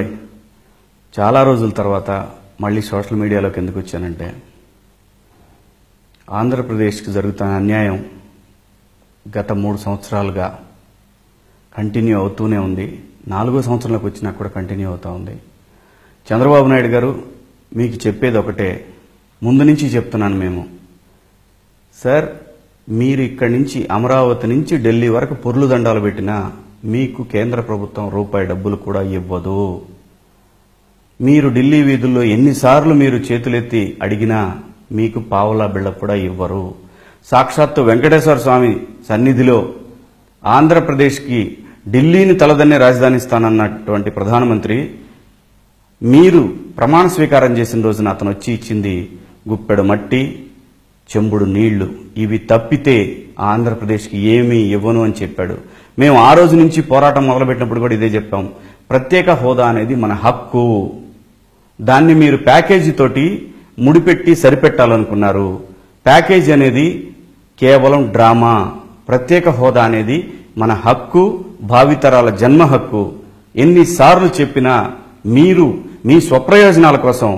చెప్పండి. చాలా రోజుల తర్వాత మళ్ళీ సోషల్ మీడియాలోకి ఎందుకు వచ్చానంటే ఆంధ్రప్రదేశ్కి జరుగుతున్న అన్యాయం గత మూడు సంవత్సరాలుగా కంటిన్యూ అవుతూనే ఉంది. నాలుగో సంవత్సరంలోకి వచ్చినా కూడా కంటిన్యూ అవుతూ ఉంది. చంద్రబాబు నాయుడు గారు మీకు చెప్పేది ఒకటే ముందు నుంచి చెప్తున్నాను మేము. సార్ మీరు ఇక్కడి నుంచి అమరావతి నుంచి ఢిల్లీ వరకు పొర్లు దండాలు పెట్టినా మీకు కేంద్ర ప్రభుత్వం రూపాయి డబ్బులు కూడా ఇవ్వదు. మీరు ఢిల్లీ వీధుల్లో ఎన్నిసార్లు మీరు చేతులెత్తి అడిగినా మీకు పావలా బిళ్ళ కూడా ఇవ్వరు. సాక్షాత్తు వెంకటేశ్వర స్వామి సన్నిధిలో ఆంధ్రప్రదేశ్కి ఢిల్లీని తలదన్నే రాజధాని ఇస్తానన్నటువంటి ప్రధానమంత్రి మీరు ప్రమాణ స్వీకారం చేసిన రోజున అతను వచ్చి ఇచ్చింది గుప్పెడు మట్టి చెంబుడు నీళ్ళు. ఇవి తప్పితే ఆంధ్రప్రదేశ్కి ఏమీ ఇవ్వను అని చెప్పాడు. మేము ఆ రోజు నుంచి పోరాటం మొదలుపెట్టినప్పుడు కూడా ఇదే చెప్పాం. ప్రత్యేక హోదా అనేది మన హక్కు. దాన్ని మీరు ప్యాకేజీ తోటి ముడిపెట్టి సరిపెట్టాలనుకున్నారు. ప్యాకేజీ అనేది కేవలం డ్రామా. ప్రత్యేక హోదా అనేది మన హక్కు భావితరాల జన్మ హక్కు. ఎన్నిసార్లు చెప్పినా మీరు మీ స్వప్రయోజనాల కోసం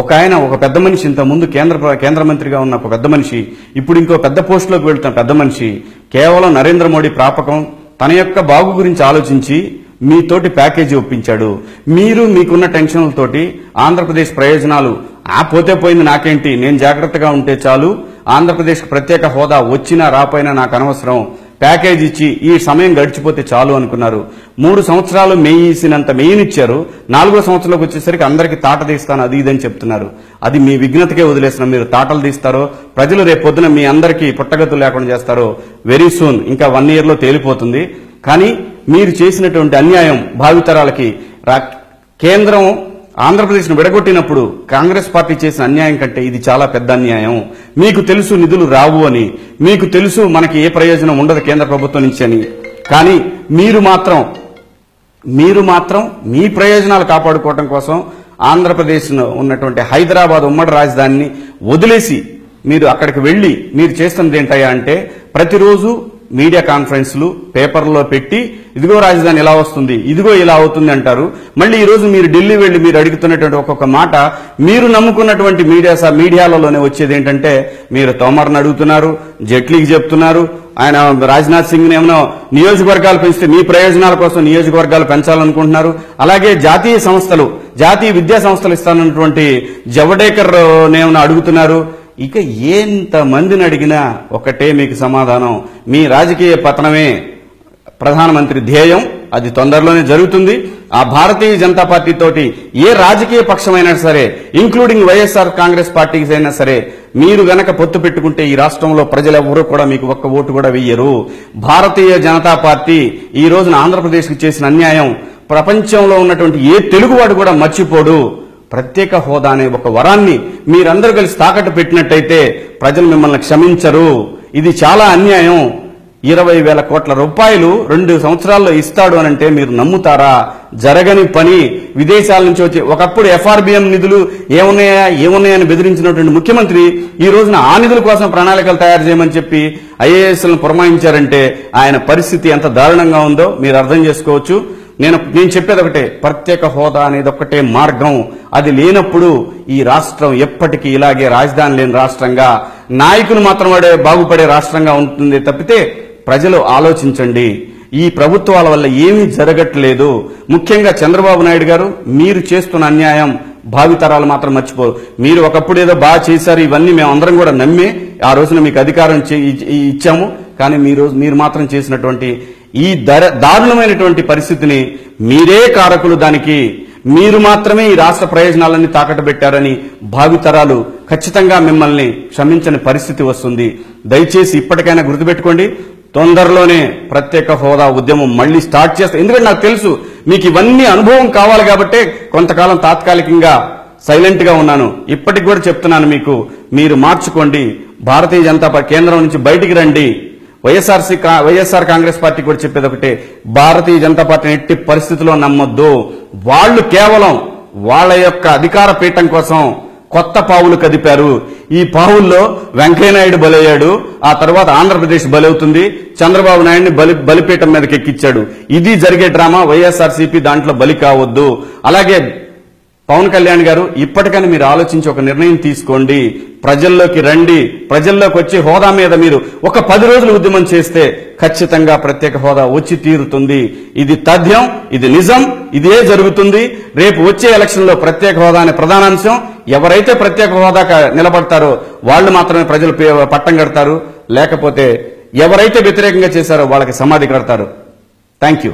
ఒక ఆయన ఒక పెద్ద మనిషి ఇంత ముందు కేంద్ర కేంద్ర మంత్రిగా ఉన్న ఒక పెద్ద మనిషి ఇప్పుడు ఇంకో పెద్ద పోస్టులోకి వెళ్తున్న పెద్ద మనిషి కేవలం నరేంద్ర మోడీ ప్రాపకం తన యొక్క బాగు గురించి ఆలోచించి మీతోటి ప్యాకేజీ ఒప్పించాడు. మీరు మీకున్న టెన్షన్లతోటి ఆంధ్రప్రదేశ్ ప్రయోజనాలు ఆ పోతే పోయింది నాకేంటి? నేను జాగ్రత్తగా ఉంటే చాలు. ఆంధ్రప్రదేశ్ ప్రత్యేక హోదా వచ్చినా రాపోయినా నాకు అనవసరం. ప్యాకేజ్ ఇచ్చి ఈ సమయం గడిచిపోతే చాలు అనుకున్నారు. మూడు సంవత్సరాలు మేయిసినంత మేయినిచ్చారు. నాలుగో సంవత్సరంలోకి వచ్చేసరికి అందరికి తాట తీస్తాను అది ఇదని చెప్తున్నారు. అది మీ విఘ్నతకే వదిలేసిన మీరు తాటలు తీస్తారో ప్రజలు రేపొద్దున మీ అందరికీ పుట్టగతులు లేకుండా చేస్తారో వెరీ సూన్ ఇంకా వన్ ఇయర్లో తేలిపోతుంది. కానీ మీరు చేసినటువంటి అన్యాయం భావితరాలకి రా- కేంద్రం ఆంధ్రప్రదేశ్ను విడగొట్టినప్పుడు కాంగ్రెస్ పార్టీ చేసిన అన్యాయం కంటే ఇది చాలా పెద్ద అన్యాయం. మీకు తెలుసు నిధులు రావు అని. మీకు తెలుసు మనకి ఏ ప్రయోజనం ఉండదు కేంద్ర ప్రభుత్వం నుంచి అని. కానీ మీరు మాత్రం మీరు మాత్రం మీ ప్రయోజనాలు కాపాడుకోవటం కోసం ఆంధ్రప్రదేశ్లో ఉన్నటువంటి హైదరాబాద్ ఉమ్మడి రాజధానిని వదిలేసి మీరు అక్కడికి వెళ్ళి మీరు చేస్తున్నది ఏంటయ్యా అంటే ప్రతిరోజు మీడియా కాన్ఫరెన్స్లు పేపర్లో పెట్టి ఇదిగో రాజధాని ఇలా వస్తుంది? ఇదిగో ఇలా అవుతుంది అంటారు. మళ్ళీ ఈరోజు మీరు ఢిల్లీ వెళ్ళి మీరు అడుగుతున్నటువంటి ఒక్కొక్క మాట మీరు నమ్ముకున్నటువంటి మీడియా మీడియాలలోనే వచ్చేది ఏంటంటే మీరు తోమర్ని అడుగుతున్నారు జైట్లీకి చెప్తున్నారు ఆయన రాజ్నాథ్ సింగ్ ఏమో నియోజకవర్గాలు పెంచితే మీ ప్రయోజనాల కోసం నియోజకవర్గాలు పెంచాలనుకుంటున్నారు. అలాగే జాతీయ సంస్థలు జాతీయ విద్యా సంస్థలు ఇస్తానన్నటువంటి జవడేకర్ ఏమైనా అడుగుతున్నారు ఇక ఎంత మందిని అడిగినా ఒకటే మీకు సమాధానం. మీ రాజకీయ పతనమే ప్రధానమంత్రి ధ్యేయం. అది తొందరలోనే జరుగుతుంది. ఆ భారతీయ జనతా పార్టీ తోటి ఏ రాజకీయ పక్షమైనా సరే ఇంక్లూడింగ్ వైఎస్ఆర్ కాంగ్రెస్ పార్టీకి అయినా సరే మీరు గనక పొత్తు పెట్టుకుంటే ఈ రాష్ట్రంలో ప్రజలెవరూ కూడా మీకు ఒక్క ఓటు కూడా వెయ్యరు. భారతీయ జనతా పార్టీ ఈ రోజున ఆంధ్రప్రదేశ్కి చేసిన అన్యాయం ప్రపంచంలో ఉన్నటువంటి ఏ తెలుగువాడు కూడా మర్చిపోడు. ప్రత్యేక హోదా అనే ఒక వరాన్ని మీరందరూ కలిసి తాకట్టు పెట్టినట్టయితే ప్రజలు మిమ్మల్ని క్షమించరు. ఇది చాలా అన్యాయం. ఇరవై వేల కోట్ల రూపాయలు రెండు సంవత్సరాల్లో ఇస్తాడు అని అంటే మీరు నమ్ముతారా? జరగని పని విదేశాల నుంచి వచ్చి ఒకప్పుడు ఎఫ్ఆర్బిఎం నిధులు ఏమున్నాయా ఏమున్నాయని బెదిరించినటువంటి ముఖ్యమంత్రి ఈ రోజున ఆ నిధుల కోసం ప్రణాళికలు తయారు చేయమని చెప్పి ఐఏఎస్లను పురమాయించారంటే ఆయన పరిస్థితి ఎంత దారుణంగా ఉందో మీరు అర్థం చేసుకోవచ్చు. నేను నేను చెప్పేది ఒకటే ప్రత్యేక హోదా అనేది ఒకటే మార్గం. అది లేనప్పుడు ఈ రాష్ట్రం ఎప్పటికీ ఇలాగే రాజధాని లేని రాష్ట్రంగా నాయకులు మాత్రం వాడే బాగుపడే రాష్ట్రంగా ఉంటుంది తప్పితే ప్రజలు ఆలోచించండి. ఈ ప్రభుత్వాల వల్ల ఏమీ జరగట్లేదు. ముఖ్యంగా చంద్రబాబు నాయుడు గారు మీరు చేస్తున్న అన్యాయం భావితరాలు మాత్రం మర్చిపోరు మీరు ఒకప్పుడు ఏదో బాగా చేశారు ఇవన్నీ మేము అందరం కూడా నమ్మి ఆ రోజున మీకు అధికారం చే- ఇచ్చాము. కానీ మీరు మీరు మాత్రం చేసినటువంటి ఈ దారుణమైనటువంటి పరిస్థితిని మీరే కారకులు దానికి మీరు మాత్రమే ఈ రాష్ట్ర ప్రయోజనాలన్నీ తాకట్టు పెట్టారని భావితరాలు ఖచ్చితంగా మిమ్మల్ని క్షమించని పరిస్థితి వస్తుంది. దయచేసి ఇప్పటికైనా గుర్తుపెట్టుకోండి తొందరలోనే ప్రత్యేక హోదా ఉద్యమం మళ్ళీ స్టార్ట్ చేస్తా ఎందుకంటే నాకు తెలుసు మీకు ఇవన్నీ అనుభవం కావాలి కాబట్టే కొంతకాలం తాత్కాలికంగా సైలెంట్గా ఉన్నాను. ఇప్పటికి కూడా చెప్తున్నాను మీకు మీరు మార్చుకోండి భారతీయ జనతా పార్టీ కేంద్రం నుంచి బయటికి రండి. వైఎస్ఆర్సీ కా- వైఎస్ఆర్ కాంగ్రెస్ పార్టీ కూడా చెప్పేది ఒకటే భారతీయ జనతా పార్టీని ఎట్టి పరిస్థితుల్లో నమ్మొద్దు. వాళ్ళు కేవలం వాళ్ళ యొక్క అధికార పీఠం కోసం కొత్త పావులు కదిపారు. ఈ పావుల్లో వెంకయ్యనాయుడు బలయ్యాడు. ఆ తర్వాత ఆంధ్రప్రదేశ్ బలవుతుంది. చంద్రబాబు నాయుడిని బలి బలిపీఠం మీదకి ఎక్కిచ్చాడు. ఇది జరిగే డ్రామా వైఎస్ఆర్సీపీ దాంట్లో బలి కావద్దు. అలాగే పవన్ కళ్యాణ్ గారు ఇప్పటికైనా మీరు ఆలోచించి ఒక నిర్ణయం తీసుకోండి. ప్రజల్లోకి రండి. ప్రజల్లోకి వచ్చి హోదా మీద మీరు ఒక పది రోజులు ఉద్యమం చేస్తే ఖచ్చితంగా ప్రత్యేక హోదా వచ్చి తీరుతుంది. ఇది తథ్యం ఇది నిజం ఇదే జరుగుతుంది. రేపు వచ్చే ఎలక్షన్లో ప్రత్యేక హోదా అనే ప్రధానాంశం ఎవరైతే ప్రత్యేక హోదా నిలబడతారో వాళ్ళు మాత్రమే ప్రజలు పట్టం కడతారు. లేకపోతే ఎవరైతే వ్యతిరేకంగా చేశారో వాళ్ళకి సమాధి కడతారు. Thank you